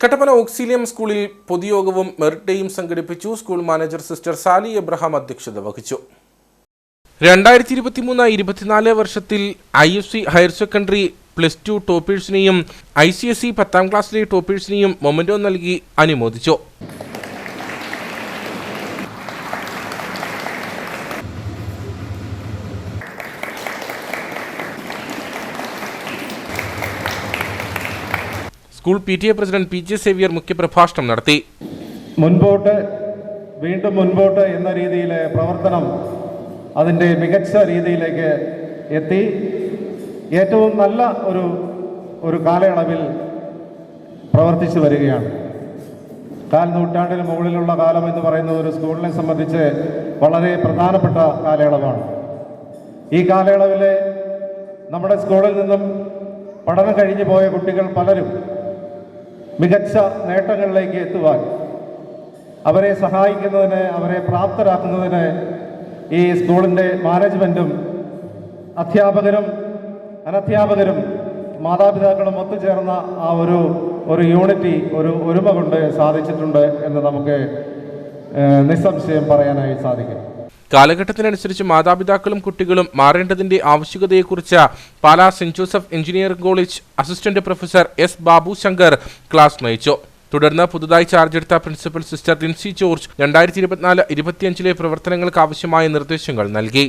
Kattappana Auxilium സ്കൂളിൽ പൊതുയോഗവും merit ഡേയും സംഘടിപ്പിച്ചു. School manager sister Sally Abraham അധ്യക്ഷത വഹിച്ചു. രണ്ടായിരത്തി ഇരുപത്തിമൂന്ന് ഇരുപത്തിനാല് വർഷത്തിൽ I F C higher secondary plus two ടോപ്പേഴ്സിനെയും I C S C പത്താം ക്ലാസ്സിലെ ടോപ്പേഴ്സിനെയും മൊമെന്റോ നൽകി അനുമോദിച്ചു. School P T A president P J Xavier മുഖ്യപ്രഭാഷണം നടത്തി. മുൻപോട്ട് വീണ്ടും മുൻപോട്ട് എന്ന രീതിയിലെ പ്രവർത്തനം അതിന്റെ മികച്ച രീതിയിലേക്ക് എത്തി. ഏറ്റവും നല്ല ഒരു ഒരു കാലയളവിൽ പ്രവർത്തിച്ചു വരികയാണ്. കാൽ നൂറ്റാണ്ടിന് മുകളിലുള്ള കാലം എന്ന് പറയുന്നത് ഒരു സ്കൂളിനെ സംബന്ധിച്ച് വളരെ പ്രധാനപ്പെട്ട കാലയളവാണ്. ഈ കാലയളവിലെ നമ്മുടെ സ്കൂളിൽ നിന്നും പഠനം കഴിഞ്ഞു പോയ കുട്ടികൾ പലരും മികച്ച നേട്ടങ്ങളിലേക്ക് എത്തുവാൻ. അവരെ സഹായിക്കുന്നതിന് അവരെ പ്രാപ്തരാക്കുന്നതിന് ഈ സ്കൂളിന്റെ മാനേജ്മെന്റും അധ്യാപകരും അനധ്യാപകരും മാതാപിതാക്കളും ഒത്തുചേർന്ന ആ ഒരു ഒരു യൂണിറ്റി ഒരു ഒരുമ കൊണ്ട് സാധിച്ചിട്ടുണ്ട് എന്ന് നമുക്ക് നിസ്സംശയം പറയാനായി സാധിക്കും. കാലഘട്ടത്തിനനുസരിച്ച് മാതാപിതാക്കളും കുട്ടികളും മാറേണ്ടതിന്റെ ആവശ്യകതയെക്കുറിച്ച് Pala saint Joseph engineering college assistant professor S Babu Shankar class നയിച്ചു. തുടർന്ന് പുതുതായി ചാർജ് എടുത്ത പ്രിൻസിപ്പൽ സിസ്റ്റർ ലിൻസി ജോർജ് രണ്ടായിരത്തി ഇരുപത്തിനാല് ഇരുപത്തിയഞ്ചിലെ പ്രവർത്തനങ്ങൾക്ക് ആവശ്യമായ നിർദ്ദേശങ്ങൾ നൽകി.